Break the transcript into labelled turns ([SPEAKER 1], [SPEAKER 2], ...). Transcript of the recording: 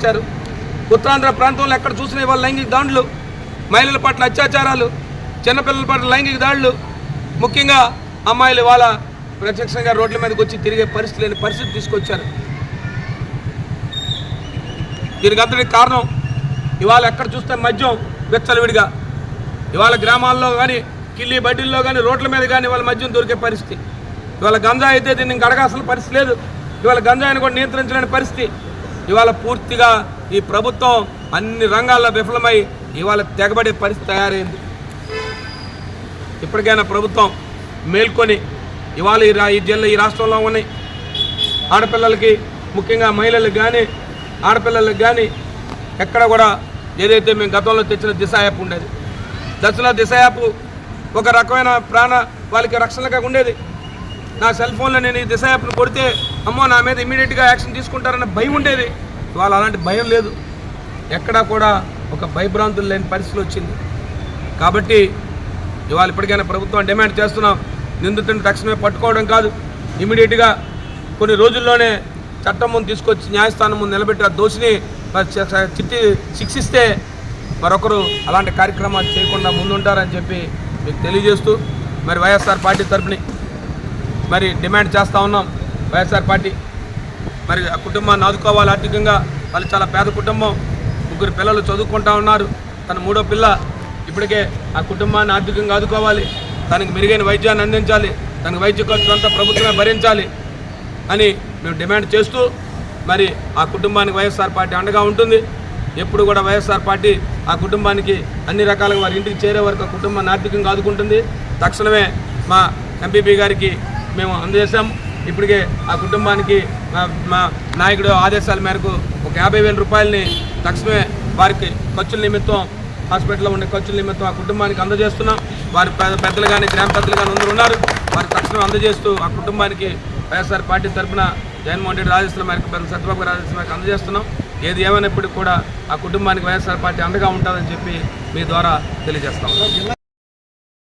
[SPEAKER 1] తీసుకొచ్చారు ఉత్తరాంధ్ర ప్రాంతంలో ఎక్కడ చూసిన వాళ్ళ లైంగిక దాడులు మహిళల పట్ల అత్యాచారాలు చిన్నపిల్లల పట్ల లైంగిక దాడులు. ముఖ్యంగా అమ్మాయిలు వాళ్ళ ప్రత్యక్షంగా రోడ్ల మీదకి వచ్చి తిరిగే పరిస్థితి లేని పరిస్థితి తీసుకొచ్చారు. దీనికి అంతటికి కారణం ఇవాళ ఎక్కడ చూస్తే మద్యం విచ్చలవిడిగా. ఇవాళ గ్రామాల్లో కానీ కిల్లి బడ్డీల్లో కానీ రోడ్ల మీద కానీ ఇవాళ మద్యం దొరికే పరిస్థితి. ఇవాళ గంజా అయితే దీన్ని ఇంక అడగాల్సిన పరిస్థితి లేదు. ఇవాళ గంజాయిని కూడా నియంత్రించలేని పరిస్థితి. ఇవాళ పూర్తిగా ఈ ప్రభుత్వం అన్ని రంగాల్లో విఫలమై ఇవాళ తెగబడే పరిస్థితి తయారైంది. ఇప్పటికైనా ప్రభుత్వం మేల్కొని ఇవాళ ఈ రా ఈ జిల్లా ఈ రాష్ట్రంలో ఉన్నాయి. ఆడపిల్లలకి ముఖ్యంగా మహిళలకు కానీ ఆడపిల్లలకు కానీ ఎక్కడ కూడా ఏదైతే మేము గతంలో తెచ్చిన దిశ యాప్ ఉండేది. దశలో దిశ యాప్ ఒక రకమైన ప్రాణ వాళ్ళకి రక్షణగా ఉండేది. నా సెల్ ఫోన్లో నేను ఈ దిశ యాప్ను కొడితే అమ్మో నా మీద ఇమీడియట్గా యాక్షన్ తీసుకుంటారన్న భయం ఉండేది. ఇవాళ అలాంటి భయం లేదు. ఎక్కడా కూడా ఒక భయభ్రాంతులు లేని పరిస్థితి వచ్చింది. కాబట్టి ఇవాళ ఇప్పటికైనా ప్రభుత్వం డిమాండ్ చేస్తున్నాం. నిందితుడిని తక్షణమే పట్టుకోవడం కాదు. ఇమీడియట్గా కొన్ని రోజుల్లోనే చట్టం ముందు తీసుకొచ్చి న్యాయస్థానం ముందు నిలబెట్టి ఆ దోషిని మరి చిట్టి శిక్షిస్తే మరొకరు అలాంటి కార్యక్రమాలు చేయకుండా ముందుంటారని చెప్పి మీకు తెలియజేస్తూ మరి వైఎస్ఆర్ పార్టీ తరఫుని మరి డిమాండ్ చేస్తూ ఉన్నాం. వైఎస్ఆర్ పార్టీ మరి ఆ కుటుంబాన్ని ఆదుకోవాలి ఆర్థికంగా. వాళ్ళు చాలా పేద కుటుంబం. ముగ్గురు పిల్లలు చదువుకుంటా ఉన్నారు. తన మూడో పిల్ల ఇప్పటికే ఆ కుటుంబాన్ని ఆర్థికంగా ఆదుకోవాలి. తనకి మెరుగైన వైద్యాన్ని అందించాలి. తనకు వైద్య ఖర్చు అంతా ప్రభుత్వమే భరించాలి అని మేము డిమాండ్ చేస్తూ మరి ఆ కుటుంబానికి వైఎస్ఆర్ పార్టీ అండగా ఉంటుంది. ఎప్పుడు కూడా వైఎస్ఆర్ పార్టీ ఆ కుటుంబానికి అన్ని రకాలుగా వారి ఇంటికి చేరే వరకు ఆ కుటుంబాన్ని ఆర్థికంగా ఆదుకుంటుంది. తక్షణమే మా ఎంపీపీ గారికి మేము అందజేశాము ఇప్పటికే ఆ కుటుంబానికి మా మా నాయకుడు ఆదేశాల మేరకు ఒక యాభై వేల రూపాయలని తక్షణమే వారికి ఖర్చుల నిమిత్తం హాస్పిటల్లో ఉండే ఖర్చుల నిమిత్తం ఆ కుటుంబానికి అందజేస్తున్నాం. వారి పెద్ద పెద్దలు కానీ గ్రామ పెద్దలు కానీ అందరూ ఉన్నారు. వారికి తక్షణం అందజేస్తూ ఆ కుటుంబానికి వైఎస్ఆర్ పార్టీ తరఫున జగన్మోహన్ రెడ్డి రాజేశ్వర మేరకు పెద్ద సత్యబాబు రాజేశ్వర మేరకు అందజేస్తున్నాం. ఏది ఏమైనప్పటికీ కూడా ఆ కుటుంబానికి వైఎస్ఆర్ పార్టీ అండగా ఉంటుందని చెప్పి మీ ద్వారా తెలియజేస్తాం.